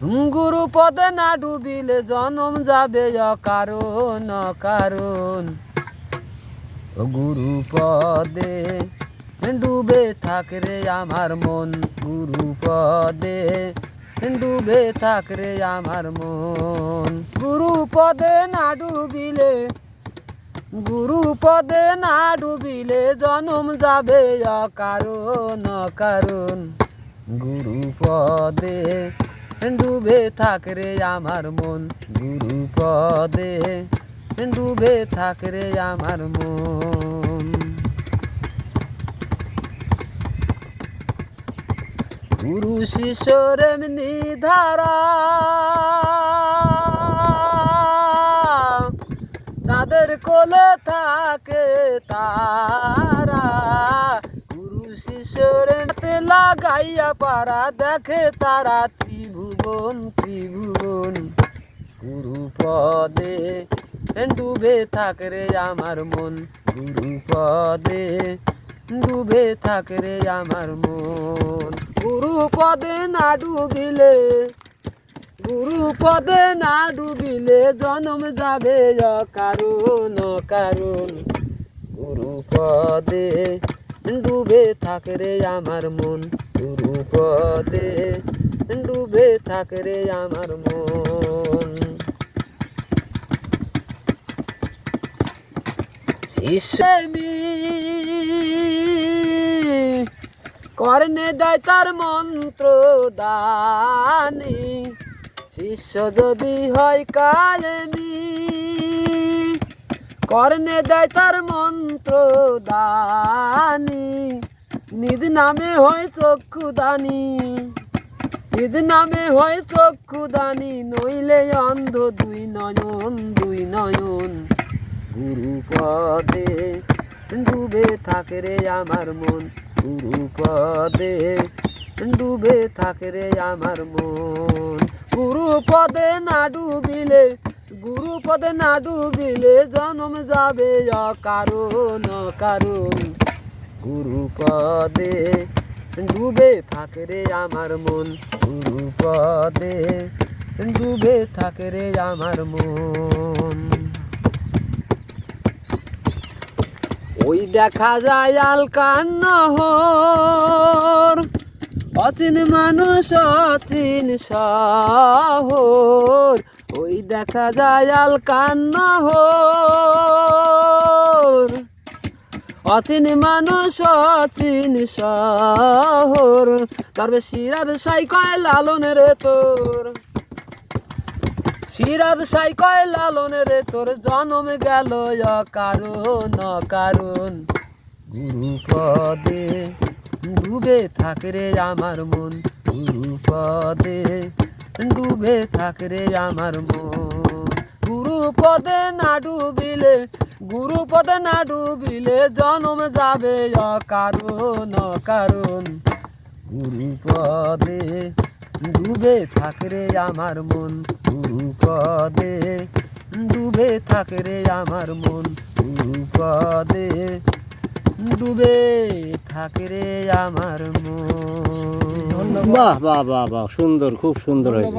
গুরু পদে না ডুবিলে জনম যাবে অকারণ ও গুরু পদে ডুবে থাক রে আমার মন গুরু পদে ডুবে থাক আমার মন। গুরু পদে না ডুবিলে গুরু পদে না ডুবিলে জনম যাবে অকারণ অকারণ গুরু পদে ডুবে থাক রে আমার মন গুরু পদে ডুবে থাক রে আমার মন। গুরু শিষ্যর এমনি ধারা। তাদের কোলে থাকে তারা। গুরু হাতে লাগাইয়া পারা দেখে তারা ত্রিভুবন ত্রিভুবন। গুরু পদে ডুবে থাক রে আমার মন। গুরু পদে ডুবে থাক রে আমার মন। গুরু পদে না ডুবিলে গুরু পদে না ডুবিলে জনম যাবে কারণ কারণ গুরু পদে ডুবে থাক রে আমার মন। গুরু পদে ডুবে থাক রে আমার মন। কর্ণে দেয় তার মন্ত্র দানি। শিষ্য যদি হয় কায়েমি কর্ণে দেয় তার মন্ত্র দানি। নিজ নামে হয় চক্ষু দানি। নিজ নামে হয় চক্ষু দানি, নইলে অন্ধ দুই নয়ন দুই নয়ন। গুরু পদে ডুবে থাকে রে আমার মন, গুরু পদে ডুবে থাকে রে আমার মন। গুরু পদে না ডুবিলে, গুরু পদে না ডুবিলে জন্ম যাবে অকারণ অকারণ। গুরু পদে ডুবে থাকে রে আমার মন পদে ডুবে থাকে রে আমার মন। ওই দেখা যায় আলকান নহর, অচিন মানুষ, অচিন শহর। ওই দেখা যায় আলকান নহর অচিন মানুষ, অচিন শহর। তবে সিরাজ সাই কয় লালন রে তোর। সিরাজ সাই কয় লালন রে তোর, জনম গেল কারণ কারণ গুরু পদে ডুবে থাক রে আমার মন, গুরু পদে ডুবে থাক রে আমার মন। গুরু পদে না ডুবিলে গুরু পদে না ডুবিলে জনম যাবে কারণ কারণ গুরু পদে ডুবে থাক রে আমার মন গুরু পদে ডুবে থাক রে আমার মন গুরু পদে ডুবে থাক রে আমার মন। বাহ বাহ বাহ বাহ সুন্দর খুব সুন্দর হয়েছে।